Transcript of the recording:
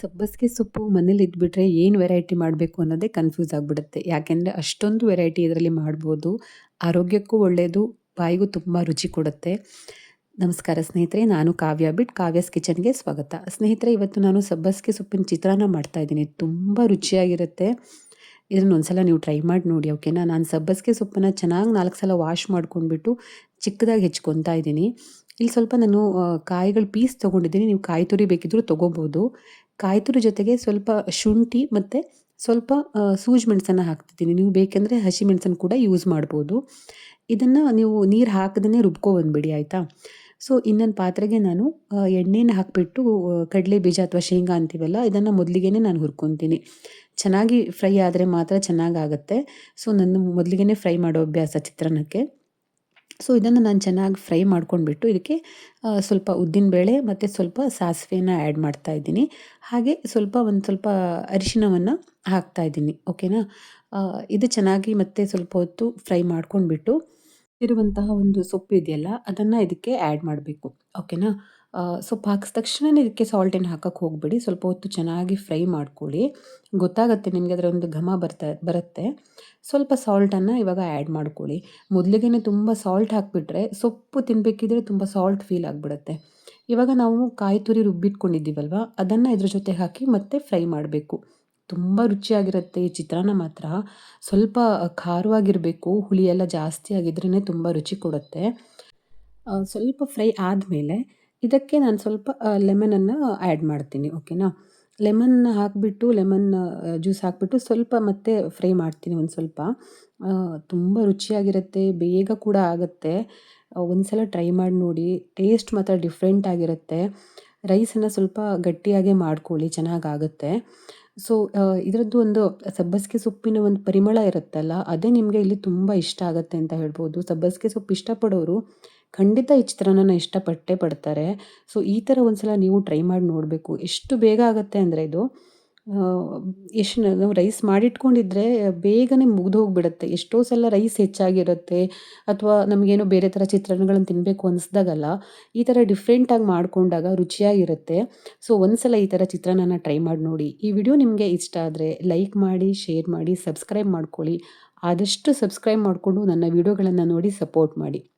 ಸಬ್ಬಸಿಗೆ ಸೊಪ್ಪು ಮನೇಲಿ ಇದ್ಬಿಟ್ರೆ ಏನು ವೆರೈಟಿ ಮಾಡಬೇಕು ಅನ್ನೋದೇ ಕನ್ಫ್ಯೂಸ್ ಆಗಿಬಿಡುತ್ತೆ. ಯಾಕೆಂದರೆ ಅಷ್ಟೊಂದು ವೆರೈಟಿ ಇದರಲ್ಲಿ ಮಾಡ್ಬೋದು. ಆರೋಗ್ಯಕ್ಕೂ ಒಳ್ಳೆಯದು ಬಾಯಿಗೂ ತುಂಬ ರುಚಿ ಕೊಡುತ್ತೆ. ನಮಸ್ಕಾರ ಸ್ನೇಹಿತರೆ, ನಾನು ಕಾವ್ಯ ಬಿಟ್ ಕಾವ್ಯಸ್ ಕಿಚನ್ಗೆ ಸ್ವಾಗತ. ಸ್ನೇಹಿತರೆ, ಇವತ್ತು ನಾನು ಸಬ್ಬಸಿಗೆ ಸೊಪ್ಪಿನ ಚಿತ್ರಾನ್ನ ಮಾಡ್ತಾ ಇದ್ದೀನಿ. ತುಂಬ ರುಚಿಯಾಗಿರುತ್ತೆ. ಇದನ್ನು ಒಂದ್ಸಲ ನೀವು ಟ್ರೈ ಮಾಡಿ ನೋಡಿ ಓಕೆನಾ ನಾನು ಸಬ್ಬಸಿಗೆ ಸೊಪ್ಪನ್ನು ಚೆನ್ನಾಗಿ ನಾಲ್ಕು ಸಲ ವಾಶ್ ಮಾಡ್ಕೊಂಡ್ಬಿಟ್ಟು ಚಿಕ್ಕದಾಗಿ ಹೆಚ್ಕೊತಾ ಇದ್ದೀನಿ. ಇಲ್ಲಿ ಸ್ವಲ್ಪ ನಾನು ಕಾಯಿಗಳು ಪೀಸ್ ತೊಗೊಂಡಿದ್ದೀನಿ. ನೀವು ಕಾಯಿ ತುರಿ ಬೇಕಿದ್ದರೂ ತೊಗೋಬೋದು. ಕಾಯಿ ತುರಿ ಜೊತೆಗೆ ಸ್ವಲ್ಪ ಶುಂಠಿ ಮತ್ತು ಸ್ವಲ್ಪ ಸೂಜಿ ಮೆಣಸನ್ನು ಹಾಕ್ತಿದ್ದೀನಿ. ನೀವು ಬೇಕೆಂದರೆ ಹಸಿ ಮೆಣಸನ್ನು ಕೂಡ ಯೂಸ್ ಮಾಡ್ಬೋದು. ಇದನ್ನು ನೀವು ನೀರು ಹಾಕದನ್ನೇ ರುಬ್ಕೊ ಬಂದುಬಿಡಿ, ಆಯಿತಾ? ಸೊ ಇನ್ನೊಂದು ಪಾತ್ರೆಗೆ ನಾನು ಎಣ್ಣೆನ ಹಾಕಿಬಿಟ್ಟು ಕಡಲೆ ಬೀಜ ಅಥವಾ ಶೇಂಗಾ ಅಂತೀವಲ್ಲ, ಇದನ್ನು ಮೊದಲಿಗೆ ನಾನು ಹುರ್ಕೊತೀನಿ. ಚೆನ್ನಾಗಿ ಫ್ರೈ ಆದರೆ ಮಾತ್ರ ಚೆನ್ನಾಗಾಗತ್ತೆ. ಸೊ ನನ್ನ ಮೊದಲಿಗೆ ಫ್ರೈ ಮಾಡೋ ಅಭ್ಯಾಸ ಚಿತ್ರಾನ್ನಕ್ಕೆ. ಸೊ ಇದನ್ನು ನಾನು ಚೆನ್ನಾಗಿ ಫ್ರೈ ಮಾಡ್ಕೊಂಡ್ಬಿಟ್ಟು ಇದಕ್ಕೆ ಸ್ವಲ್ಪ ಉದ್ದಿನಬೇಳೆ ಮತ್ತು ಸ್ವಲ್ಪ ಸಾಸಿವೆನ ಆ್ಯಡ್ ಮಾಡ್ತಾ ಇದ್ದೀನಿ. ಹಾಗೆ ಸ್ವಲ್ಪ ಒಂದು ಸ್ವಲ್ಪ ಅರಿಶಿನವನ್ನು ಹಾಕ್ತಾ ಇದ್ದೀನಿ ಓಕೆನಾ ಇದು ಚೆನ್ನಾಗಿ ಮತ್ತೆ ಸ್ವಲ್ಪ ಹೊತ್ತು ಫ್ರೈ ಮಾಡ್ಕೊಂಡ್ಬಿಟ್ಟು ಇರುವಂತಹ ಒಂದು ಸೊಪ್ಪು ಇದೆಯಲ್ಲ, ಅದನ್ನು ಇದಕ್ಕೆ ಆ್ಯಡ್ ಮಾಡಬೇಕು ಓಕೆನಾ ಸೊಪ್ಪು ಹಾಕಿದ ತಕ್ಷಣ ಇದಕ್ಕೆ ಸಾಲ್ಟ್ ಏನು ಹಾಕಕ್ಕೆ ಹೋಗಬೇಡಿ. ಸ್ವಲ್ಪ ಹೊತ್ತು ಚೆನ್ನಾಗಿ ಫ್ರೈ ಮಾಡ್ಕೊಳ್ಳಿ. ಗೊತ್ತಾಗುತ್ತೆ ನಿಮಗೆ ಅದರ ಒಂದು ಘಮ ಬರ್ತಾ, ಬರುತ್ತೆ. ಸ್ವಲ್ಪ ಸಾಲ್ಟನ್ನು ಇವಾಗ ಆ್ಯಡ್ ಮಾಡ್ಕೊಳ್ಳಿ. ಮೊದಲಿಗೆ ತುಂಬ ಸಾಲ್ಟ್ ಹಾಕಿಬಿಟ್ರೆ ಸೊಪ್ಪು ತಿನ್ನಬೇಕಿದ್ರೆ ತುಂಬ ಸಾಲ್ಟ್ ಫೀಲ್ ಆಗಿಬಿಡುತ್ತೆ. ಇವಾಗ ನಾವು ಕಾಯಿ ತುರಿ ರುಬ್ಬಿಟ್ಕೊಂಡಿದ್ದೀವಲ್ವ, ಅದನ್ನು ಇದ್ರ ಜೊತೆ ಹಾಕಿ ಮತ್ತೆ ಫ್ರೈ ಮಾಡಬೇಕು. ತುಂಬ ರುಚಿಯಾಗಿರುತ್ತೆ ಈ ಚಿತ್ರಾನ್ನ ಮಾತ್ರ. ಸ್ವಲ್ಪ ಖಾರವಾಗಿರಬೇಕು, ಹುಳಿ ಎಲ್ಲ ಜಾಸ್ತಿ ಆಗಿದ್ರೇ ತುಂಬ ರುಚಿ ಕೊಡುತ್ತೆ. ಸ್ವಲ್ಪ ಫ್ರೈ ಆದಮೇಲೆ ಇದಕ್ಕೆ ನಾನು ಸ್ವಲ್ಪ ಲೆಮನನ್ನು ಆ್ಯಡ್ ಮಾಡ್ತೀನಿ ಓಕೆನಾ ಲೆಮನ್ ಹಾಕಿಬಿಟ್ಟು, ಲೆಮನ್ ಜ್ಯೂಸ್ ಹಾಕಿಬಿಟ್ಟು ಸ್ವಲ್ಪ ಮತ್ತೆ ಫ್ರೈ ಮಾಡ್ತೀನಿ ಒಂದು ಸ್ವಲ್ಪ. ತುಂಬ ರುಚಿಯಾಗಿರುತ್ತೆ, ಬೇಗ ಕೂಡ ಆಗುತ್ತೆ. ಒಂದು ಸಲ ಟ್ರೈ ಮಾಡಿ ನೋಡಿ ಟೇಸ್ಟ್ ಮಾತ್ರ ಡಿಫ್ರೆಂಟ್ ಆಗಿರುತ್ತೆ. ರೈಸನ್ನು ಸ್ವಲ್ಪ ಗಟ್ಟಿಯಾಗೆ ಮಾಡ್ಕೊಳ್ಳಿ ಚೆನ್ನಾಗಾಗುತ್ತೆ ಸೊ ಇದರದ್ದು ಒಂದು ಸಬ್ಬಸಿಗೆ ಸೊಪ್ಪಿನ ಒಂದು ಪರಿಮಳ ಇರುತ್ತಲ್ಲ, ಅದೇ ನಿಮಗೆ ಇಲ್ಲಿ ತುಂಬ ಇಷ್ಟ ಆಗುತ್ತೆ ಅಂತ ಹೇಳ್ಬೋದು. ಸಬ್ಬಸಿಗೆ ಸೊಪ್ಪು ಇಷ್ಟಪಡೋರು ಖಂಡಿತ ಈ ಚಿತ್ರಾನ್ನ ಇಷ್ಟಪಟ್ಟೇ ಪಡ್ತಾರೆ. ಸೊ ಈ ಥರ ಒಂದ್ಸಲ ನೀವು ಟ್ರೈ ಮಾಡಿ ನೋಡಬೇಕು. ಎಷ್ಟು ಬೇಗ ಆಗುತ್ತೆ ಅಂದರೆ ಇದು ಎಷ್ಟು ನಾವು ರೈಸ್ ಮಾಡಿಟ್ಕೊಂಡಿದ್ರೆ ಬೇಗನೆ ಮುಗಿದು ಹೋಗಿಬಿಡುತ್ತೆ. ಎಷ್ಟೋ ಸಲ ರೈಸ್ ಹೆಚ್ಚಾಗಿರುತ್ತೆ ಅಥವಾ ನಮಗೇನೋ ಬೇರೆ ಥರ ಚಿತ್ರಾನ್ನಗಳನ್ನು ತಿನ್ನಬೇಕು ಅನಿಸ್ದಾಗಲ್ಲ, ಈ ಥರ ಡಿಫ್ರೆಂಟಾಗಿ ಮಾಡಿಕೊಂಡಾಗ ರುಚಿಯಾಗಿರುತ್ತೆ. ಸೊ ಒಂದ್ಸಲ ಈ ಥರ ಚಿತ್ರಾನ್ನ ಟ್ರೈ ಮಾಡಿ ನೋಡಿ. ಈ ವಿಡಿಯೋ ನಿಮಗೆ ಇಷ್ಟ ಆದರೆ ಲೈಕ್ ಮಾಡಿ ಶೇರ್ ಮಾಡಿ ಸಬ್ಸ್ಕ್ರೈಬ್ ಮಾಡ್ಕೊಳ್ಳಿ. ಆದಷ್ಟು ಸಬ್ಸ್ಕ್ರೈಬ್ ಮಾಡಿಕೊಂಡು ನನ್ನ ವಿಡಿಯೋಗಳನ್ನು ನೋಡಿ ಸಪೋರ್ಟ್ ಮಾಡಿ.